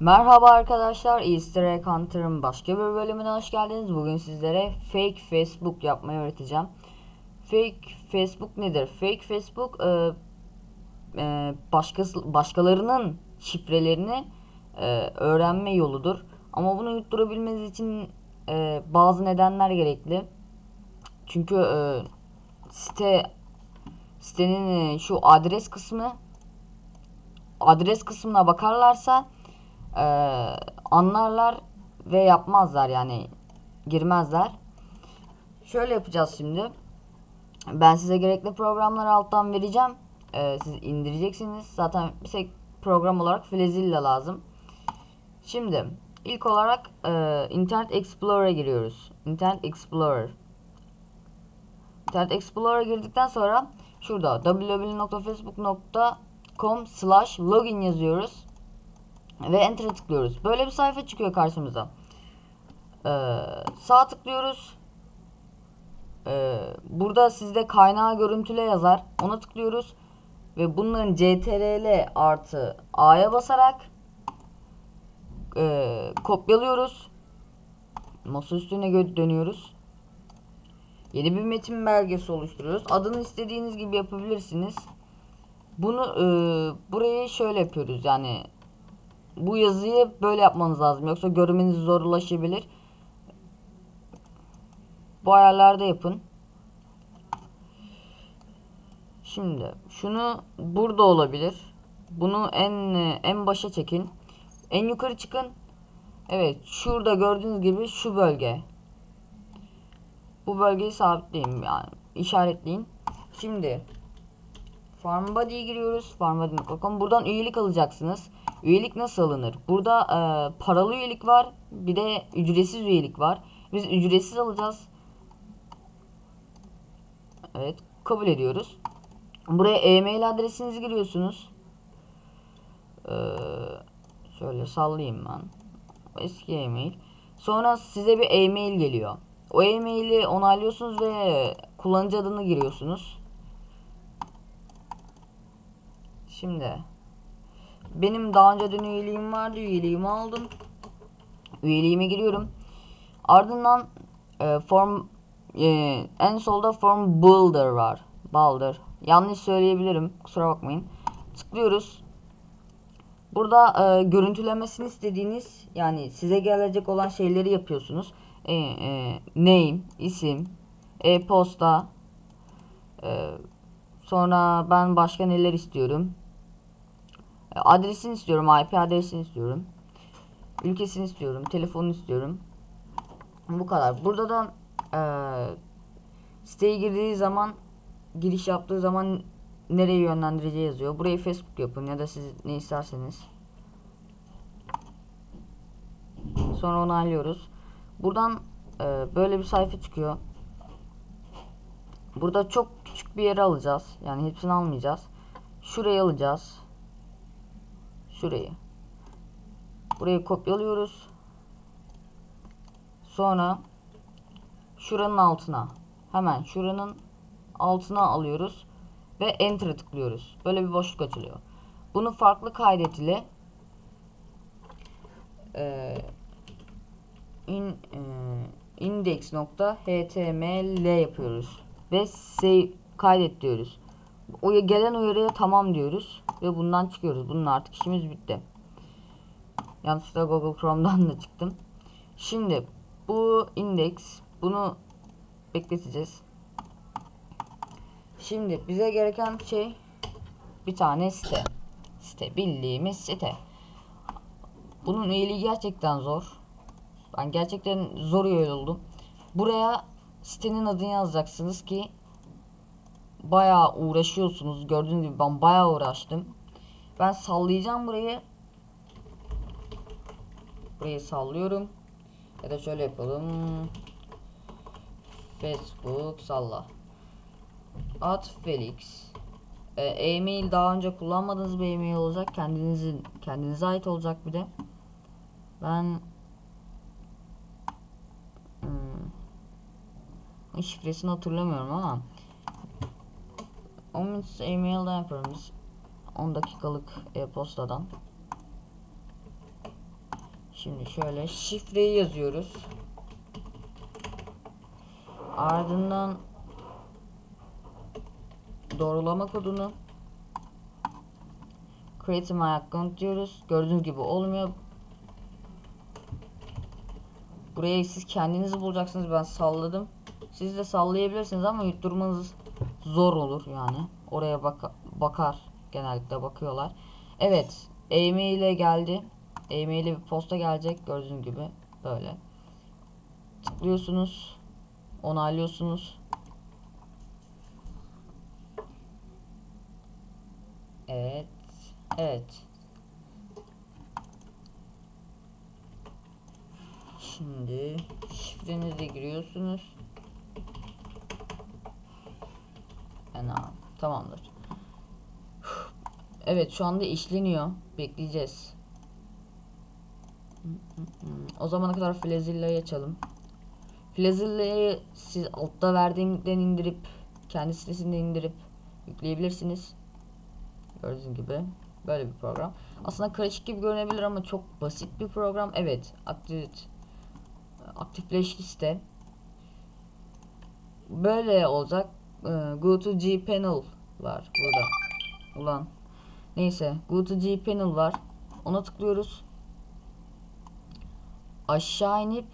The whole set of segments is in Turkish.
Merhaba arkadaşlar, Easter Egg Hunter'ın başka bir bölümüne hoş geldiniz. Bugün sizlere fake Facebook yapmayı öğreteceğim. Fake Facebook nedir? Fake Facebook e, e, başkası, başkalarının şifrelerini e, öğrenme yoludur. Ama bunu yutturabilmeniz için e, bazı nedenler gerekli. Çünkü e, site sitenin e, şu adres kısmı adres kısmına bakarlarsa e, anlarlar ve yapmazlar yani girmezler. Şöyle yapacağız şimdi. Ben size gerekli programları alttan vereceğim. E, siz indireceksiniz. Zaten bir tek program olarak Flezilla lazım. Şimdi ilk olarak e, Internet Explorer'a giriyoruz. Internet Explorer. Internet Explorer'a girdikten sonra şurada www.facebook.com slash login yazıyoruz. Ve Enter'a tıklıyoruz. Böyle bir sayfa çıkıyor karşımıza. Ee, sağ tıklıyoruz. Ee, burada sizde kaynağı görüntüle yazar. Ona tıklıyoruz. Ve bunların CTRL artı A'ya basarak e, kopyalıyoruz. Masa üstüne dönüyoruz. Yeni bir metin belgesi oluşturuyoruz. Adını istediğiniz gibi yapabilirsiniz. Bunu e, burayı şöyle yapıyoruz yani bu yazıyı böyle yapmanız lazım yoksa görmeniz zorlaşabilir. Bu ayarlarda yapın. Şimdi şunu burada olabilir. Bunu en en başa çekin. En yukarı çıkın. Evet, şurada gördüğünüz gibi şu bölge. Bu bölgeyi sabitleyin yani işaretleyin. Şimdi Farm Body'ye giriyoruz. Farmbody.com. Buradan üyelik alacaksınız. Üyelik nasıl alınır? Burada e, paralı üyelik var. Bir de ücretsiz üyelik var. Biz ücretsiz alacağız. Evet. Kabul ediyoruz. Buraya e-mail adresinizi giriyorsunuz. Ee, şöyle sallayayım ben. Eski e-mail. Sonra size bir e-mail geliyor. O e-maili onaylıyorsunuz ve kullanıcı adını giriyorsunuz. Şimdi benim daha önceden üyeliğim vardı. Üyeliğimi aldım. Üyeliğime giriyorum. Ardından e, form e, en solda form builder var. Builder. Yanlış söyleyebilirim. Kusura bakmayın. Tıklıyoruz. Burada e, görüntülemesini istediğiniz yani size gelecek olan şeyleri yapıyorsunuz. E, e, name, isim, e-posta, e, sonra ben başka neler istiyorum. Adresini istiyorum, IP adresini istiyorum. Ülkesini istiyorum, telefonunu istiyorum. Bu kadar. Burada da e, siteye girdiği zaman giriş yaptığı zaman nereye yönlendireceği yazıyor. Burayı Facebook yapın ya da siz ne isterseniz. Sonra onaylıyoruz. Buradan e, böyle bir sayfa çıkıyor. Burada çok küçük bir yere alacağız. Yani hepsini almayacağız. Şurayı alacağız. Şurayı. Burayı kopyalıyoruz. Sonra şuranın altına hemen şuranın altına alıyoruz ve enter'a tıklıyoruz. Böyle bir boşluk açılıyor. Bunu farklı kaydet ile e, in e, index.html yapıyoruz ve save kaydet diyoruz. O gelen uyarıya tamam diyoruz ve bundan çıkıyoruz. Bunun artık işimiz bitti. Yanlışlıkla Google Chrome'dan da çıktım. Şimdi bu index bunu bekleteceğiz. Şimdi bize gereken şey bir tane site. Site bildiğimiz site. Bunun üyeliği gerçekten zor. Ben gerçekten zor üye oldum. Buraya sitenin adını yazacaksınız ki bayağı uğraşıyorsunuz. Gördüğünüz gibi ben bayağı uğraştım. Ben sallayacağım burayı. Burayı sallıyorum. Ya da şöyle yapalım. Facebook salla. At Felix. Ee, e-mail daha önce kullanmadığınız bir e-mail olacak. Kendinizin kendinize ait olacak bir de. Ben hmm, şifresini hatırlamıyorum ama 10 minutes e-mail'den yapıyoruz. 10 dakikalık e-postadan. Şimdi şöyle şifreyi yazıyoruz. Ardından doğrulama kodunu create my account diyoruz. Gördüğünüz gibi olmuyor. Buraya siz kendinizi bulacaksınız. Ben salladım. Siz de sallayabilirsiniz ama yutturmanız zor olur yani. Oraya baka bakar. Genellikle bakıyorlar. Evet. E-mail ile geldi. E-mail ile bir posta gelecek. Gördüğünüz gibi. Böyle. Tıklıyorsunuz. Onaylıyorsunuz. Evet. Evet. Şimdi şifrenizi giriyorsunuz. Fena. Tamamdır. Evet şu anda işleniyor. Bekleyeceğiz. O zamana kadar Flazilla'yı açalım. Flazilla'yı siz altta verdiğim linkten indirip kendi sitesinden indirip yükleyebilirsiniz. Gördüğünüz gibi böyle bir program. Aslında karışık gibi görünebilir ama çok basit bir program. Evet, aktif aktifleşti site. Böyle olacak. Ee, Go to G panel var burada. Ulan. Neyse, Go to G panel var. Ona tıklıyoruz. Aşağı inip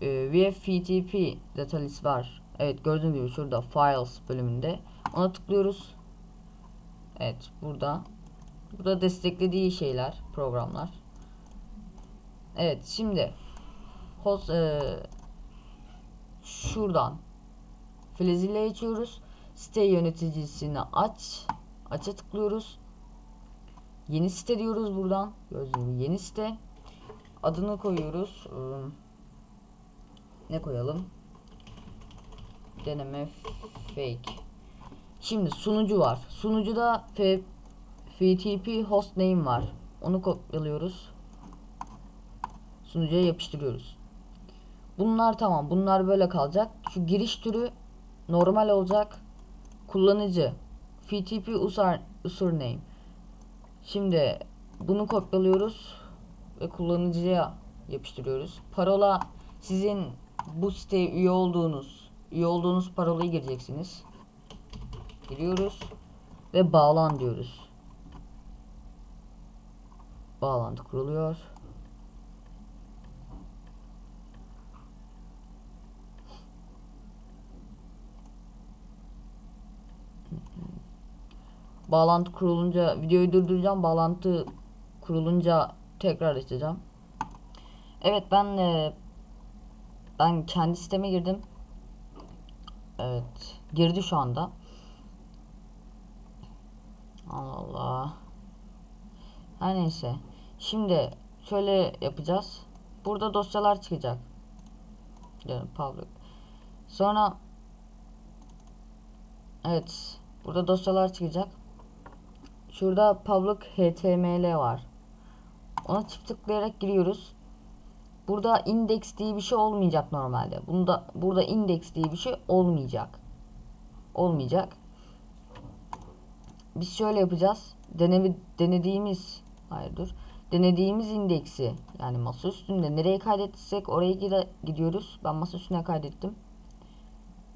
e, VFTP datalist var. Evet gördüğünüz gibi şurada Files bölümünde. Ona tıklıyoruz. Evet burada. Burada desteklediği şeyler, programlar. Evet şimdi host e, şuradan Flazilla açıyoruz. Site yöneticisini aç. Aç'a tıklıyoruz. Yeni site diyoruz buradan. Gördüğünüz yeni site. Adını koyuyoruz. Ee, ne koyalım? Deneme fake. Şimdi sunucu var. Sunucuda FTP hostname var. Onu kopyalıyoruz. Sunucuya yapıştırıyoruz. Bunlar tamam. Bunlar böyle kalacak. Şu giriş türü normal olacak. Kullanıcı FTP user username. Şimdi bunu kopyalıyoruz ve kullanıcıya yapıştırıyoruz. Parola sizin bu siteye üye olduğunuz üye olduğunuz parolayı gireceksiniz. Giriyoruz ve bağlan diyoruz. Bağlantı kuruluyor. Bağlantı kurulunca videoyu durduracağım. Bağlantı kurulunca tekrar açacağım. Evet ben e, ben kendi siteme girdim. Evet girdi şu anda. Allah Allah. Her neyse. Şimdi şöyle yapacağız. Burada dosyalar çıkacak. Yani public. Sonra Evet. Burada dosyalar çıkacak. Şurada public html var. Ona çift tıklayarak giriyoruz. Burada index diye bir şey olmayacak normalde. Bunda burada index diye bir şey olmayacak. Olmayacak. Biz şöyle yapacağız. Denemi, denediğimiz hayır dur. Denediğimiz indeksi yani masa üstünde nereye kaydettiysek oraya gidiyoruz. Ben masa üstüne kaydettim.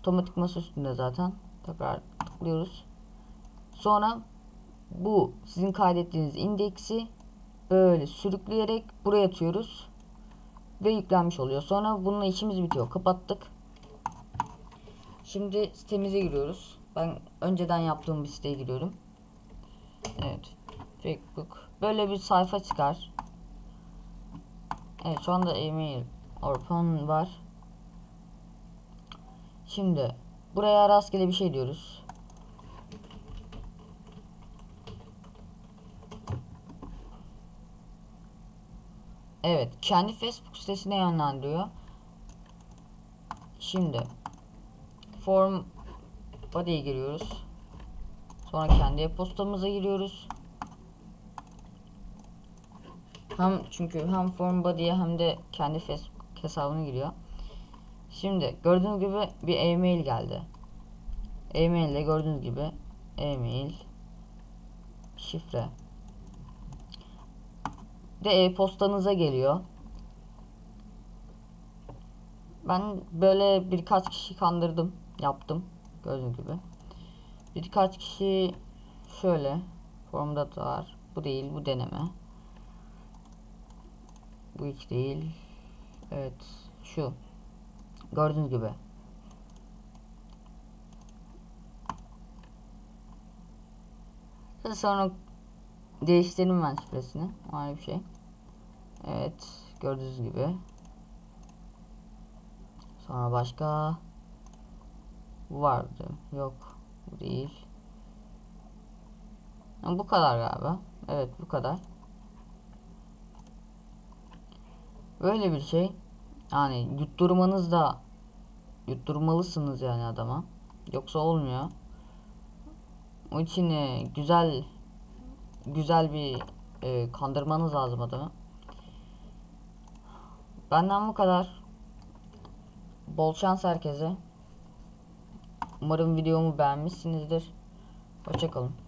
Otomatik masa üstünde zaten. Tekrar tıklıyoruz. Sonra bu sizin kaydettiğiniz indeksi böyle sürükleyerek buraya atıyoruz ve yüklenmiş oluyor. Sonra bununla işimiz bitiyor. Kapattık. Şimdi sitemize giriyoruz. Ben önceden yaptığım bir siteye giriyorum. Evet. Facebook. Böyle bir sayfa çıkar. Evet şu anda email open var. Şimdi buraya rastgele bir şey diyoruz. Evet, kendi Facebook sitesine yönlendiriyor. Şimdi form body'ye giriyoruz. Sonra kendi e-postamıza giriyoruz. Hem çünkü hem form body'ye hem de kendi Facebook hesabına giriyor. Şimdi gördüğünüz gibi bir e-mail geldi. E-mail ile gördüğünüz gibi e-mail şifre de e-postanıza geliyor. Ben böyle birkaç kişi kandırdım, yaptım. Gördüğünüz gibi. Birkaç kişi şöyle formda da var. Bu değil, bu deneme. Bu hiç değil. Evet, şu. Gördüğünüz gibi. Sonra değiştirdim ben şifresini. Ayrı bir şey. Evet, gördüğünüz gibi. Sonra başka vardı. Yok, bu değil. Ha, bu kadar galiba. Evet, bu kadar. Böyle bir şey. Yani yutturmanız da yutturmalısınız yani adama. Yoksa olmuyor. O için e, güzel güzel bir e, kandırmanız lazım adamı. Benden bu kadar. Bol şans herkese. Umarım videomu beğenmişsinizdir. Hoşçakalın.